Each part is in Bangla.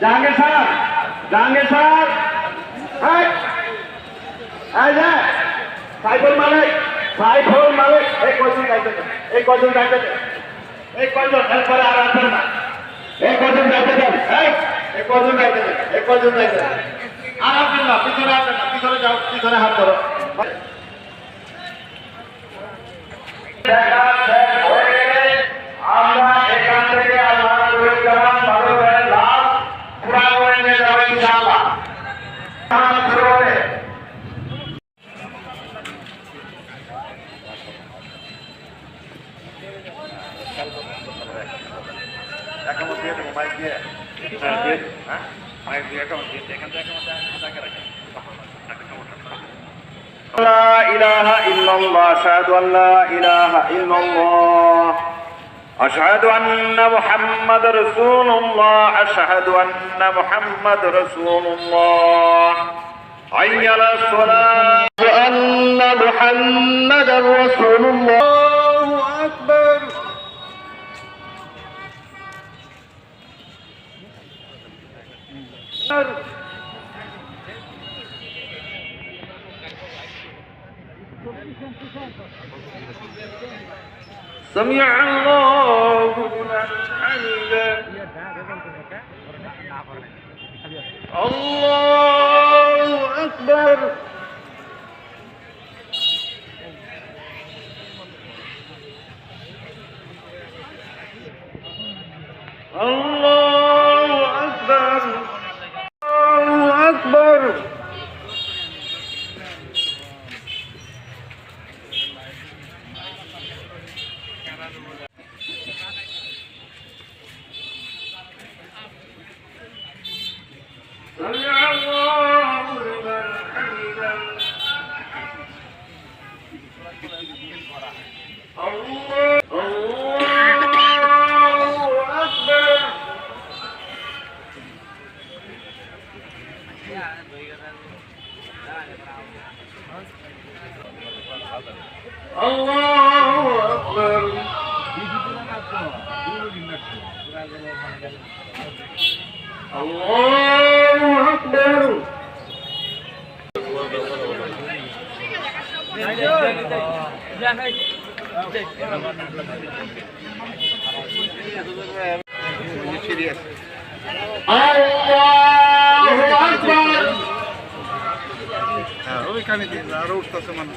জাহাঙ্গীর স্যার জাহাঙ্গীর যে সাইফুল মালিক সাইফুল মালিক এই কজন দেন এই কজন দেন এই কজন এরপরে আর আসবেন না। এই কজন যাইতে দেন এই কজন যাইতে দেন এই কজন যাইতে দেন আর আসবেন না পিছনে আসবেন না পিছনে যাও পিছনে হাত ধরো। আমরা এখান থেকে আল্লাহ লাভ পুরা করে নিয়ে যাব ইনশাআল্লাহ। لا إله إلا الله أشهد أن لا إله إلا الله. أشهد أن محمد رسول الله. أشهد أن محمد رسول الله حي على الصلاة أن محمد رسول الله. سمع الله لمن الله أكبر. করো ওইখানে দিয়ে আরও উঠতেছে মানুষ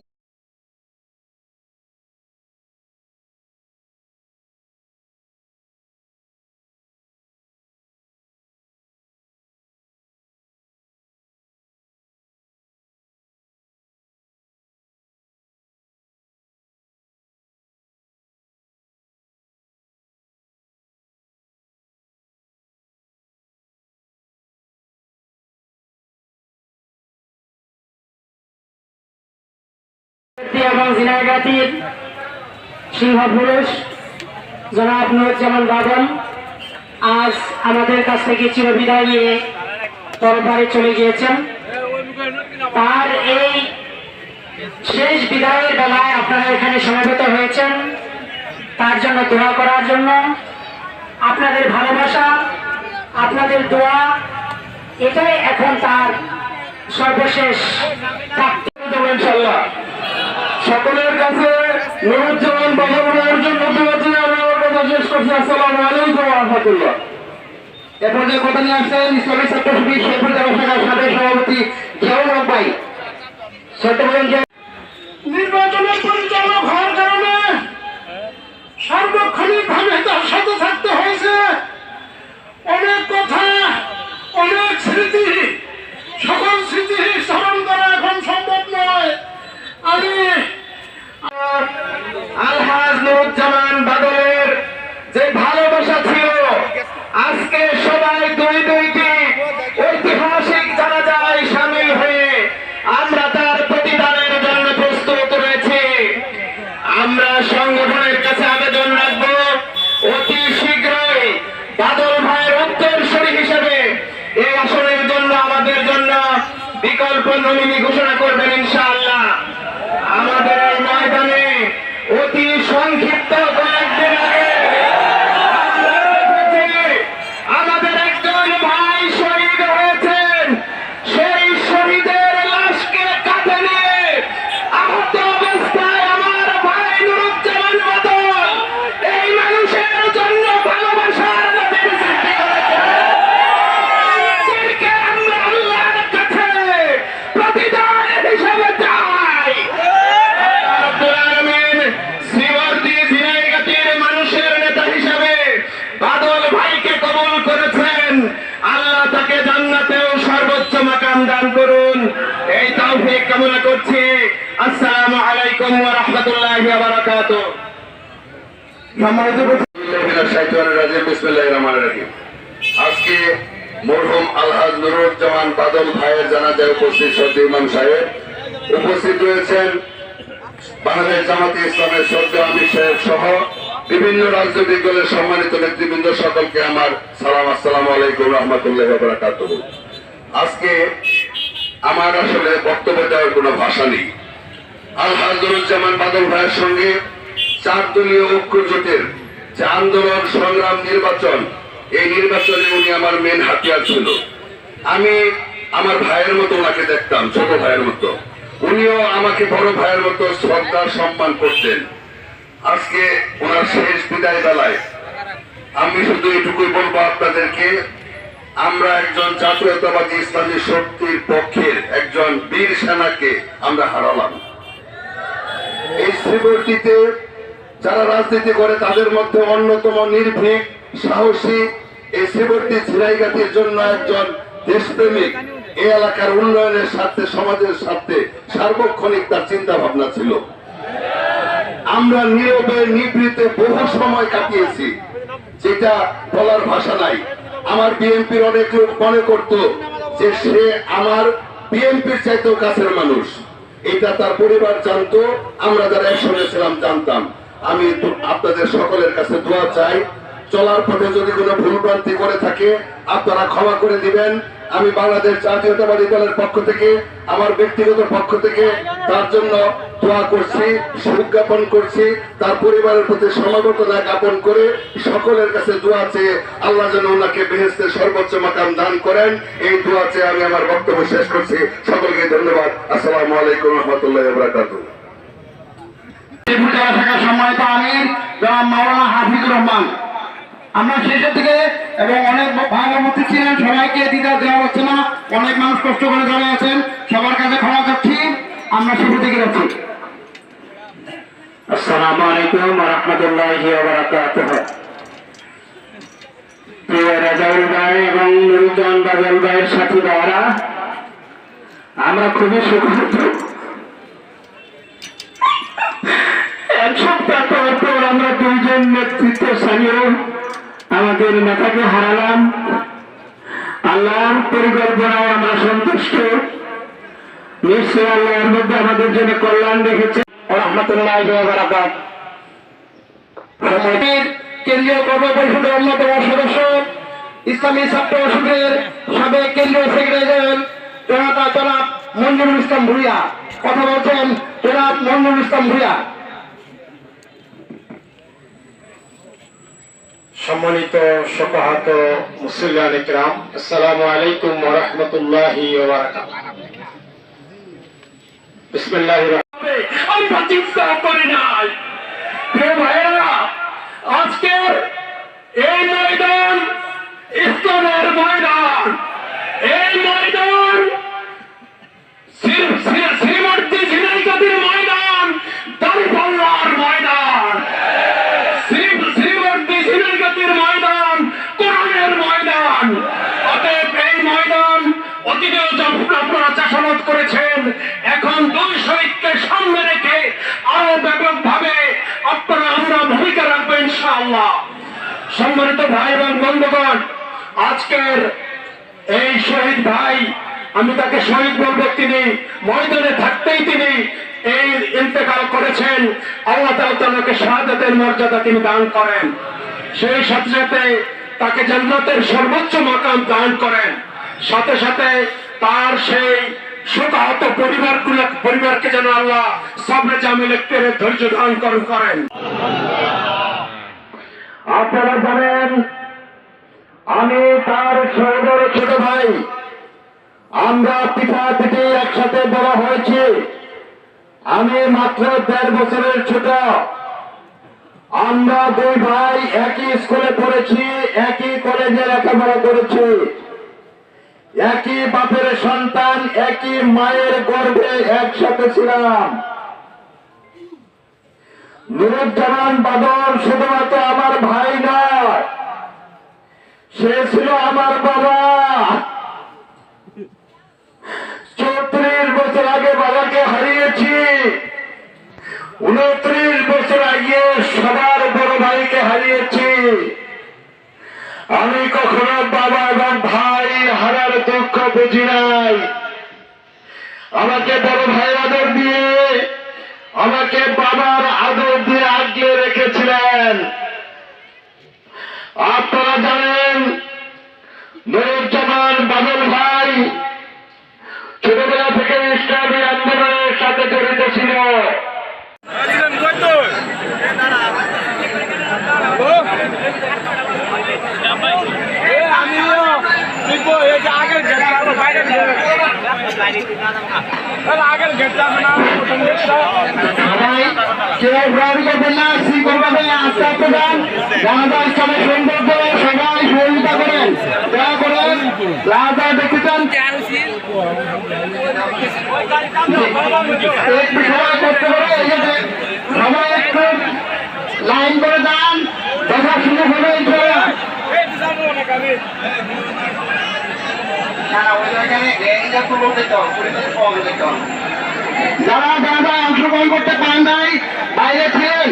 এবং তার এই শেষ বিদায়ের বেলায় আপনারা এখানে সমবেত হয়েছেন। তার জন্য দোয়া করার জন্য আপনাদের ভালোবাসা, আপনাদের দোয়া, এটাই এখন তার সর্বশেষ ইনশাল্লাহ সকলের কাছে নুরুজ্জামান জন্য দোয়া আমি আমার কথা শেষ করছি। আসসালামু আলাইকুম রাহমাতুল্লাহ। কথা নিয়ে আসছেন ইসলামী ছাত্র শিবির শেরপুর জেলা সাবেক সভাপতি জিয়াউর বলেন যে নির্বাচনের পরিচালক হওয়ার কারণে সার্বক্ষণিক ভাবে তার সাথে থাকতে হয়েছে। অনেক কথা, অনেক স্মৃতি সকল স্মৃতি স্মরণ করা এখন সম্ভব নয়। জন্য, আমাদের জন্য বিকল্প নমিনি ঘোষণা করবেন ইনশাআল্লাহ। আমাদের এই ময়দানে অতি সংক্ষিপ্ত কয়েকদিন আগে তৌফিক কামনা করছি। আসসালামু আলাইকুম ওয়া রাহমাতুল্লাহি ওয়া সম্মানিত আজকে মরহুম আলহাজ নুরুজ্জামান বাদল ভাইয়ের জানাজায় উপস্থিত সদ্য ইমাম সাহেব। উপস্থিত রয়েছেন বাংলাদেশ জামাতে ইসলামের সদ্য আমির সাহেব সহ বিভিন্ন রাজনৈতিক দলের সম্মানিত নেতৃবৃন্দ সকলকে আমার সালাম, আসসালাম আলাইকুম রহমতুল্লাহ আজকে আমার আসলে বক্তব্য দেওয়ার কোনো ভাষা নেই। আলহাজ নুরুজ্জামান বাদল ভাইয়ের সঙ্গে চার দলীয় ঐক্য জোটের যে আন্দোলন, সংগ্রাম, নির্বাচন, এই নির্বাচনে উনি আমার মেন হাতিয়ার ছিল। আমি আমার ভাইয়ের মতো ওনাকে দেখতাম, ছোট ভাইয়ের মতো। উনিও আমাকে বড় ভাইয়ের মতো শ্রদ্ধা, সম্মান করতেন। আজকে ওনার শেষ বিদায় বেলায় আমি শুধু এটুকুই বলব আপনাদেরকে আমরা একজন জাতীয়তাবাদী ইসলামী শক্তির পক্ষের একজন বীর সেনাকে আমরা হারালাম। এই শ্রীবর্তীতে যারা রাজনীতি করে তাদের মধ্যে অন্যতম নির্ভীক, সাহসী এই শ্রীবর্তী ঝিনাইগাতির জন্য একজন দেশপ্রেমিক এই এলাকার উন্নয়নের স্বার্থে, সমাজের স্বার্থে সার্বক্ষণিক তার চিন্তা ভাবনা ছিল। আমরা নীরবে নিবৃতে বহু সময় কাটিয়েছি, যেটা বলার ভাষা নাই। আমার বিএনপির অনেক লোক মনে করত যে সে আমার বিএনপির চাইতেও কাছের মানুষ। এটা তার পরিবার জানতো, আমরা যারা একসঙ্গে ছিলাম জানতাম। আমি আপনাদের সকলের কাছে দোয়া চাই, চলার পথে যদি কোনো ভুলভ্রান্তি করে থাকে, আপনারা ক্ষমা করে দিবেন। আমি বাংলাদেশ জাতীয়তাবাদী দলের পক্ষ থেকে, আমার ব্যক্তিগত পক্ষ থেকে তার জন্য দোয়া করছি সুখ জ্ঞাপন করছি, তার পরিবারের প্রতি সমাবর্তনা জ্ঞাপন করে সকলের কাছে দোয়া চেয়ে আল্লাহ যেন ওনাকে বেহেস্তের সর্বোচ্চ মাকাম দান করেন। এই দোয়া চেয়ে আমি আমার বক্তব্য শেষ করছি। সকলকে ধন্যবাদ। আসসালামু আলাইকুম রহমতুল্লাহ বরাকাতুহ ডেপুটি থাকা সম্মানিত আমির জনাব মাওলানা হাফিজুর রহমান। আমরা শেষের থেকে এবং অনেক ভাগবতী ছিলেন, সবাইকে দিদা দেওয়া হচ্ছে না। অনেক মানুষ কষ্ট করে দাঁড়িয়ে আছেন। সবার কাছে ক্ষমা চাচ্ছি। আমরা শুরু থেকে যাচ্ছি। এবং সাথী ভাইরা আমরা খুবই আমরা দুইজন নেতৃত্ব স্থানীয় আমাদের নেতাকে হারালাম। আল্লাহর পরিকল্পনায় আমরা সন্তুষ্ট। নিশ্চয় আল্লাহর মধ্যে আমাদের জন্য কল্যাণ রেখেছে ইসলামী কেন্দ্রীয় ইসলাম কথা বলছেন জনাব মঞ্জুরুল ইসলাম ভুইয়া। সম্মানিত সকাহাত মুসলিয়ান ইকরাম আসসালামু আলাইকুম রাহমাতুল্লাহি আমরা চিন্তা ময়দান ইসলামের ইনশাআল্লাহ সম্মানিত ভাই এবং বন্ধুগণ, আজকের এই শহীদ ভাই, আমি তাকে শহীদ বলব তিনি ময়দানে থাকতেই তিনি এই ইন্তেকাল করেছেন। আল্লাহ তাআলা তাকে শাহাদাতের মর্যাদা তিনি দান করেন। সেই সাথে সাথে তাকে জান্নাতের সর্বোচ্চ মাকাম দান করেন। সাথে সাথে তার সেই শোকাহত পরিবারগুলো পরিবারকে যেন আল্লাহ সাবরে জামিল ধৈর্য দান করেন। আপনারা জানেন, আমি তার সহোদর ছোট ভাই। আমরা পিতা থেকে একসাথে বড় হয়েছি। আমি মাত্র দেড় বছরের ছোট। আমরা দুই ভাই একই স্কুলে পড়েছি, একই কলেজে লেখাপড়া করেছি। একই বাপের সন্তান, একই মায়ের গর্ভে একসাথে ছিলাম। নুরুজ্জামান বাদল শুধুমাত্র আমার ভাই নয়, সে ছিল আমার বাবা। চৌত্রিশ বছর আগে বাবাকে হারিয়েছি। উনত্রিশ বছর আগে সবার বড় ভাইকে হারিয়েছি। আমি কখনো বাবা এবং ভাই হারার দুঃখ বুঝি নাই। আমাকে বড় ভাই আদর দিয়ে আমাকে বাবার আদর দিয়ে আগলে রেখেছিলেন। আপনারা জানেন, নুরুজ্জামান বাদল ভাই ছোটবেলা থেকে ইসলামী আন্দোলনের সাথে জড়িত ছিল প্রেসিডেন্ট কই তো আমিও দেখব এই যে আগের গেটটা আমরা বাইরে দিয়ে আগের গেটটা আছে না প্রথম গেটটা সবাই কেউ ভ্রমণ করবেন না শৃঙ্খল ভাবে আস্তে আস্তে যান জানাজা ইসলামের সৌন্দর্য সবাই সহযোগিতা করেন দয়া করে রাজা দেখতে চান করতে পারে সবাই একটু লাইন করে যান দেখা শুরু হবে ইনশাআল্লাহ এই দিশানো অনেক আমি যারা যারা অংশগ্রহণ করতে পারেন নাই, বাইরে ছিলেন,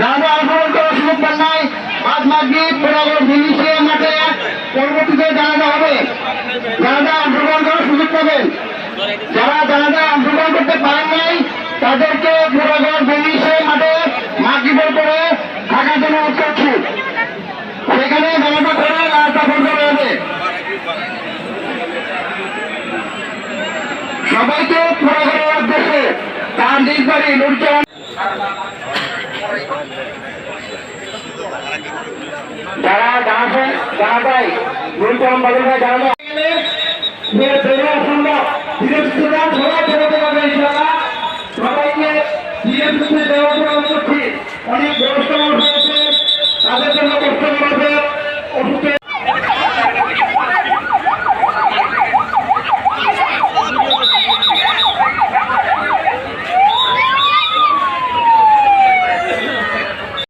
যারা অংশগ্রহণ করার সুযোগ পান নাই মাঝি পুরাগর মিলিশিয়া মাঠে পরবর্তীতে জানাজা হবে, যারা অংশগ্রহণ করার সুযোগ পাবেন, যারা জানাজা অংশগ্রহণ করতে পারেন নাই, তাদেরকে পুরাগর মিলিশিয়া মাঠে মাগিবের করে থাকার জন্য করছি। সেখানে জানাজা করে রাস্তা বন্ধ হবে সবাইকে পুরাগরের উদ্দেশ্যে তার দিন বাড়ি নুরজামান যারা জানাবেন জানাবেন নুরজামান বাদল ভাই ইনশাআল্লাহ, সবাইকে করছি অনেক ব্যবস্থা হয়েছে, তাদের জন্য কষ্ট করা হবে অসুস্থ